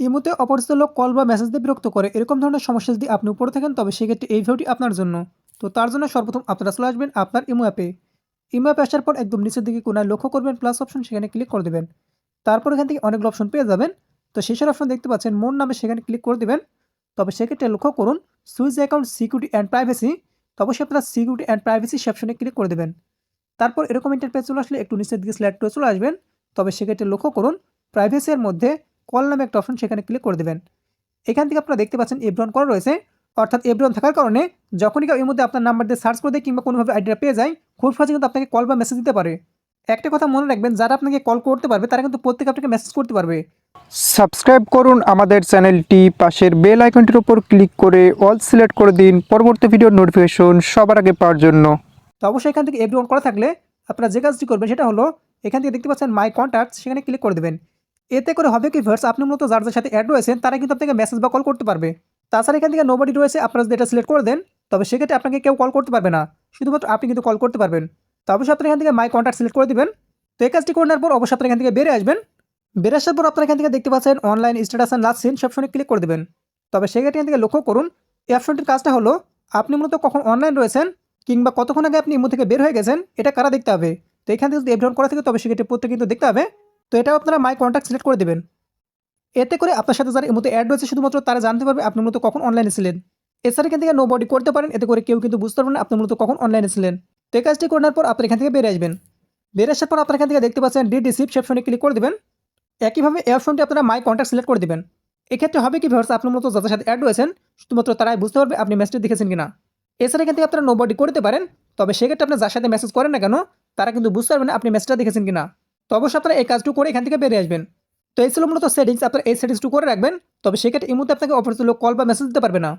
ইমোতে অপরিচিত লোক কল বা মেসেজ দিয়ে বিরক্ত করে। এরকম ধরনের সমস্যা যদি আপনি উপরে থাকেন, তবে সেক্ষেত্রে এই ভিডিওটি আপনার জন্য। তো তার জন্য সর্বপ্রথম আপনারা চলে আসবেন আপনার ইমো অ্যাপে। ইমো অ্যাপে আসার পর একদম নিচের দিকে কোনায় লক্ষ্য করবেন প্লাস অপশন সেখানে ক্লিক করে দেবেন। তারপর এখান থেকে অনেকগুলো অপশন পেয়ে যাবেন। তো শেষের অপশন দেখতে পাচ্ছেন মোর নামে সেখানে ক্লিক করে দেবেন। তবে সেক্ষেত্রে লক্ষ্য করুন switch account security and privacy তো অবশ্যই আপনারা সিকিউরিটি অ্যান্ড প্রাইভেসি সেপশনে ক্লিক করে দেবেন। তারপর এরকম ইন্টারপেজ চলে আসলে একটু নিচের দিকে স্ল্যাড করে চলে আসবেন। তবে সেক্ষেত্রে লক্ষ্য করুন প্রাইভেসির মধ্যে কল নামে একটা অপশন সেখানে ক্লিক করে দেবেন। এখান থেকে আপনারা দেখতে পাচ্ছেন এব্রন করা রয়েছে। অর্থাৎ এব্রন থাকার কারণে যখনই কেউ এর মধ্যে আপনার নাম্বার দিয়ে সার্চ করে দেয় কিংবা কোনোভাবে আইডিয়া পেয়ে যায় খুব সহজে কিন্তু আপনাকে কল বা মেসেজ দিতে পারে। একটা কথা মনে রাখবেন যারা আপনাকে কল করতে পারবে তারা কিন্তু প্রত্যেকে আপনাকে মেসেজ করতে পারবে। সাবস্ক্রাইব করুন আমাদের চ্যানেলটি পাশের বেল আইকনটির উপর ক্লিক করে অল সিলেক্ট করে দিন। পরবর্তী ভিডিওর নোটিফিকেশন সবার আগে পাওয়ার জন্য। তো অবশ্যই এখান থেকে এভরিওয়ান করা থাকলে আপনারা যে কাজটি করবেন সেটা হলো এখান থেকে দেখতে পাচ্ছেন মাই কন্ট্যাক্ট সেখানে ক্লিক করে দেবেন। এতে করে হবে কি ভার্স আপনি মূলত যার যার সাথে অ্যাড রয়েছেন তারা কিন্তু আপনাকে মেসেজ বা কল করতে পারবে। তাছাড়া এখান থেকে নোবডি রয়েছে, আপনারা যদি এটা সিলেক্ট করে দেন, তবে সেক্ষেত্রে আপনাকে কেউ কল করতে পারবে না। শুধুমাত্র আপনি কিন্তু কল করতে পারবেন। তো অবশ্যই এখান থেকে মাই কন্ট্যাক্ট সিলেক্ট করে দেবেন। তো এই কাজটি করে নেওয়ার পর অবশ্যই আপনি এখান থেকে বেরিয়ে আসবেন। বেরিয়ে আসার পর আপনারা এখান থেকে দেখতে পাচ্ছেন online status and last seen সব সময় ক্লিক করে দেবেন। তবে সেক্ষেত্রে এখান থেকে লক্ষ্য করুন, এই অপশনটির কাজটা হলো, আপনি মূলত কখন অনলাইন রয়েছেন কিংবা কতক্ষণ আগে আপনি ইমো থেকে বের হয়ে গেছেন, এটা কারা দেখতে হবে? তো এখান থেকে যদি এভরিওয়ান করা থাকে, তবে সেক্ষেত্রে প্রত্যেকে কিন্তু দেখতে হবে। তো এটাও আপনারা মাই কন্ট্যাক্ট সিলেক্ট করে দেবেন। এতে করে আপনার সাথে যারা ইমোতে অ্যাড রয়েছে, শুধুমাত্র তারা জানতে পারবে আপনি মূলত কখন অনলাইনে ছিলেন। এছাড়া এখান থেকে নো বডি করতে পারেন, এতে করে কেউ কিন্তু বুঝতে পারবেন না আপনি মূলত কখন অনলাইনে ছিলেন। তো এই কাজটি করার পর আপনি এখান থেকে বেরিয়ে আসবেন। বেরিয়ে আসার পর আপনার এখান থেকে দেখতে পাচ্ছেন ডি রিসিভ সেপশনে ক্লিক করে দেবেন। একইভাবে এই অপশনটি আপনারা মাই কন্ট্যাক্ট সিলেক্ট করে দেবেন। এক্ষেত্রে হবে কি ভার্স আপনার মতো যাদের সাথে অ্যাড রয়েছেন, শুধুমাত্র তারাই বুঝতে পারবে আপনি মেসেজটি দেখেছেন কিনা। এছাড়া এখান থেকে আপনারা নো বডি করতে পারেন, তবে সেক্ষেত্রে আপনি যার সাথে মেসেজ করেন না কেন, তারা কিন্তু বুঝতে পারবেন আপনি মেসেজটা দেখেছেন কিনা। তো অবশ্যই আপনারা এই কাজটুকু করে এখান থেকে বেরিয়ে আসবেন। তো এই ছিল মূলত সেটিংস আপনার এই সেটিংসটু করে রাখবেন, তবে সেক্ষেত্রে এই মুহূর্তে আপনাকে অপরিচিত লোক কল বা মেসেজ দিতে পারবে না।